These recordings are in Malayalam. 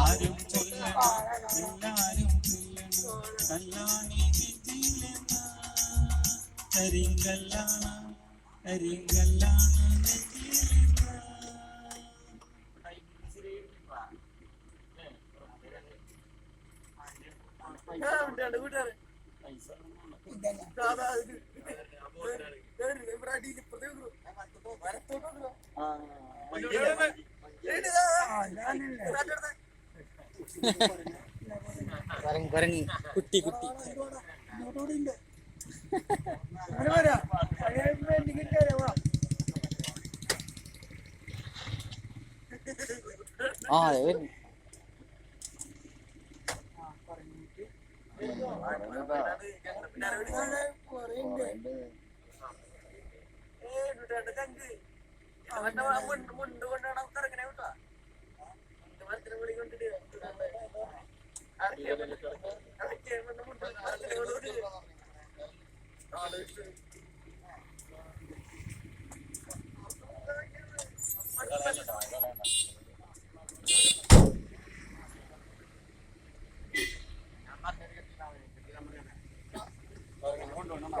ആരും എല്ലാരും കല്ലാണി കരിങ്കല്ലാണ് കരിങ്കല്ലാണ് നെഞ്ചിലെന്ന കുരങ്ങ് കുരങ്ങ് കുട്ടി കുട്ടി ആ അതെ വരുന്നു. കെട്ടുകൊണ്ട് കഞ്ച് അവന്റെ മുണ്ട് കൊണ്ടാണ് നമുക്ക് ഇറങ്ങണേ കേട്ടോ മരത്തിന് വിളി കൊണ്ടിട്ട് കൊണ്ടുപോകണം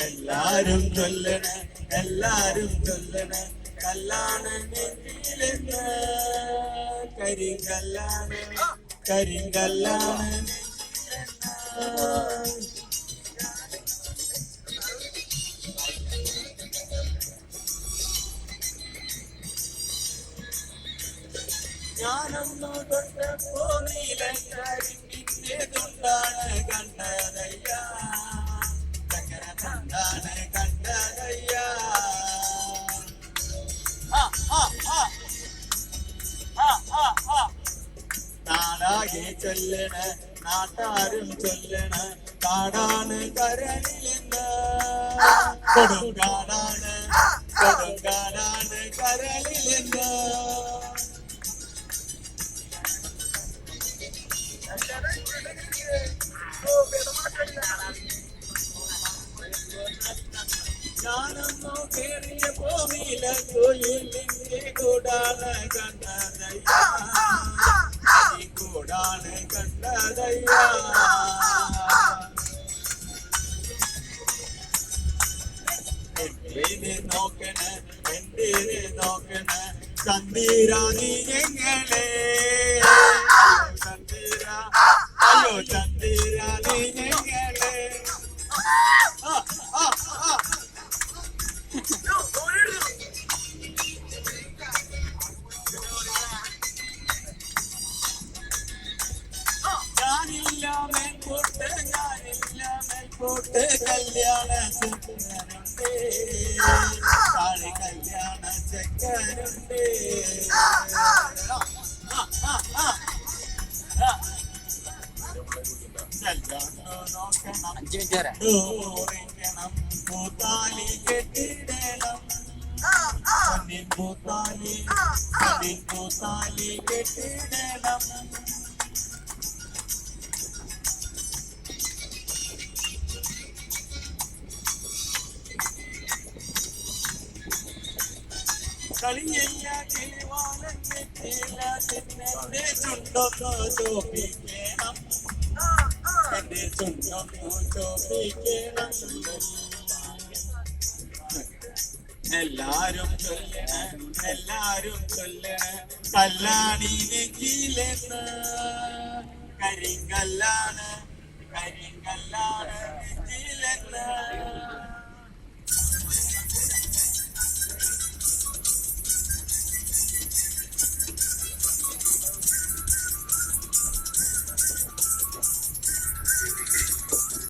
എല്ലാരും ചൊല്ലണ കല്ലാണ് നെഞ്ചിലെന്ന് കരിങ്കല്ലാണ് കരിങ്കല്ലാണ് നെഞ്ചിലെന്ന് ഞാനൊന്നു തൊട്ടപ്പോ നീലക്കരിന്റെ തുണ്ടാണ് കണ്ടതയ്യ ചക്കര ராகி சொல்லண நாட்டாரும் சொல்லண காடான கரணிலிருந்த. கொடுங்காடான கொடுங்காடான கரணிலிருந்த. ஞானமோ பெரிய பூமியில கோயில் இங்கே கூடாத கண்டதையா കൂടാണ് കണ്ടതയ്യ. എന്റെ നോക്കണ എന്റെ നോക്കണ ചന്ദിരാണി ഞങ്ങളെ ചന്ദിര അയ്യോ ചന്ദിരാണി മേൽപോട്ട് കല്യാണ ചെക്കനുണ്ട് താഴെ കല്യാണ ചെക്കനുണ്ട് ഓറിക്കണം പൂത്താലി കെട്ടിടണം പൂത്താലി പൂത്താലി കെട്ടിടണം കളിയല്ല കിളിവാലൻ നെറ്റിയില തിന്നെ ചുണ്ടൊന്നു ചോപ്പിക്കണം എന്റെ ചുണ്ടൊന്നു ചോപ്പിക്കണം എല്ലാരും ചൊല്ലണ എല്ലാരും ചൊല്ലണ കല്ലാണി. നെഞ്ചിലെന്ന് കരിങ്കല്ലാണ്. കരിങ്കല്ലാണ്.